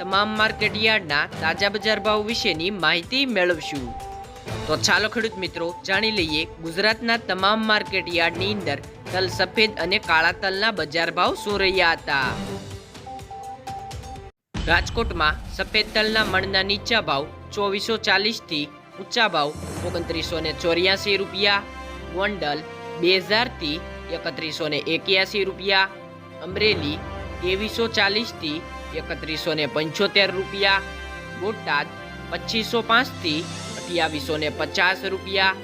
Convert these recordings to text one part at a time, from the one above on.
તમામ માર્કેટ યાર્ડના તાજા બજાર ભાવ વિશેની માહિતી મેળવશું. તો ચાલો ખેડૂત મિત્રો, જાણી લઈએ ગુજરાતના તમામ માર્કેટ યાર્ડની અંદર તલ સફેદ અને કાળા તલના બજાર ભાવ શું રહ્યા હતા. રાજકોટમાં સફેદ તલના મણના નીચા ભાવ ચોવીસો ચાલીસથી ઊંચા ભાવ ઓગણત્રીસો ને ચોર્યાસી રૂપિયા, ગોંડલ બે હજારથી એકત્રીસો ને એક્યાસી રૂપિયા, અમરેલી ત્રેવીસો ચાલીસથી એકત્રીસો ને પંચોતેર રૂપિયા, બોટાદ પચીસો પાંચથી અઠ્યાવીસો ને પચાસ રૂપિયા,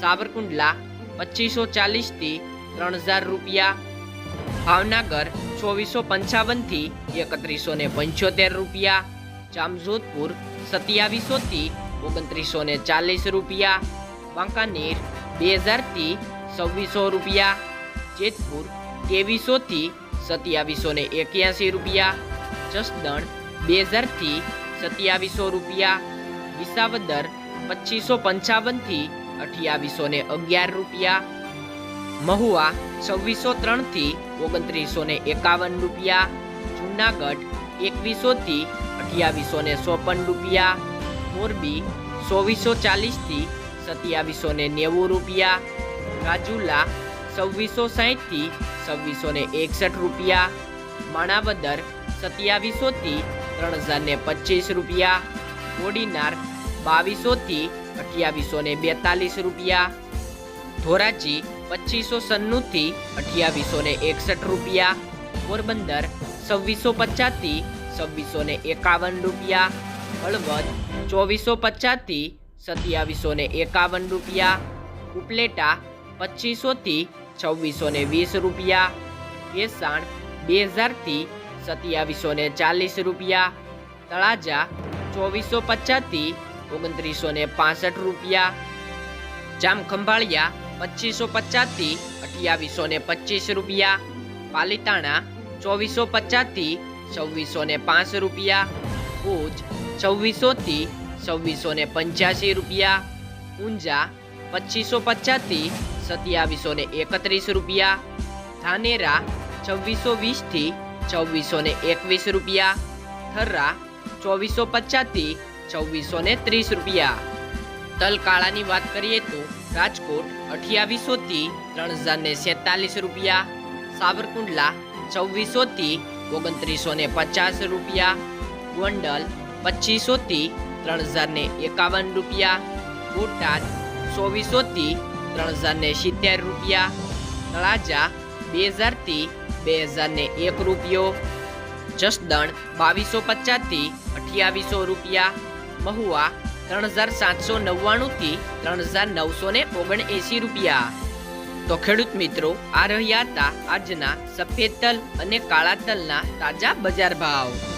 સાવરકુંડલા પચીસો ચાલીસથી ત્રણ હજાર રૂપિયા, ભાવનગર ચોવીસો પંચાવનથી એકત્રીસો ને પંચોતેર રૂપિયા, જામજોધપુર સત્યાવીસોથી ઓગણત્રીસો ને ચાલીસ રૂપિયા, વાંકાનેર બે હજારથી છવ્વીસો રૂપિયા, જેતપુર ત્રેવીસોથી સત્યાવીસો ને એક્યાસી રૂપિયા જસદણ બે હજારથી સત્યાવીસો રૂપિયા. વિસાવદર પચીસો પંચાવનથી અઠ્યાવીસો ને અગિયાર રૂપિયા. મહુવા છવ્વીસો ત્રણથી ઓગણત્રીસો ને એકાવન રૂપિયા. જુનાગઢ એકવીસોથી અઠ્યાવીસો ને ચોપન રૂપિયા. મોરબી ચોવીસો ચાલીસથી સત્યાવીસો ને નેવું રૂપિયા. રાજુલા છવ્વીસો સાહીઠથી છવ્વીસો ને એકસઠ રૂપિયા. માણાવદર સત્યાવીસોથી ત્રણ હજાર ને પચીસ રૂપિયા. કોડીનાર બાવીસોથી અઠ્યાવીસો ને બેતાલીસ રૂપિયા. ધોરાજી પચીસો સન્નુંથી અઠ્યાવીસો ને એકસઠ રૂપિયા. પોરબંદર છવ્વીસો પચાસથી છવ્વીસો ને એકાવન રૂપિયા. હળવદ ચોવીસો પચાસથી સત્યાવીસો ને એકાવન રૂપિયા. ઉપલેટા પચીસોથી છવ્વીસો ને વીસ રૂપિયા. ભેસાણ બે હજારથી સત્યાવીસો ને ચાલીસ રૂપિયા, તળાજા ચોવીસો પચાસથી ઓગણત્રીસો ને પાસઠ રૂપિયા, જામખંભાળિયા પચીસો પચાસથી અઠ્યાવીસો ને પચીસ રૂપિયા, પાલીતાણા ચોવીસો પચાસથી છવ્વીસો ને પાંચ રૂપિયા, ભુજ છવ્વીસોથી છવ્વીસો ને પંચ્યાસી રૂપિયા, ઊંઝા પચીસો પચાસથી સત્યાવીસો ને એકત્રીસ રૂપિયા, ધાનેરા છવ્વીસો વીસથી છવ્વીસો ને એકવીસ રૂપિયા થર્રા ચોવીસો પચાસથી છવ્વીસો ને ત્રીસ રૂપિયા. તલ કાળાની વાત કરીએ તો રાજકોટ અઠ્યાવીસોથી ત્રણ હજાર ને સેતાલીસ રૂપિયા, સાવરકુંડલા છવ્વીસોથી ઓગણત્રીસો ને પચાસ રૂપિયા, ગોંડલ પચીસોથી ત્રણ હજાર ને એકાવન રૂપિયા, બોટાદ ચોવીસોથી ત્રણ હજાર ને સિત્તેર રૂપિયા, તળાજા બે હજારથી બે હજાર ને એક રૂપિયો. જસદણ બાવીસો પચાસથી અઠ્યાવીસો રૂપિયા. મહુવા ત્રણ હજાર સાતસો નવ્વાણુંથી ત્રણ હજાર નવસો ને ઓગણએંસી રૂપિયા. તો ખેડૂત મિત્રો, આ રહ્યા હતા આજના સફેદ તલ અને કાળા તલના તાજા બજાર ભાવ.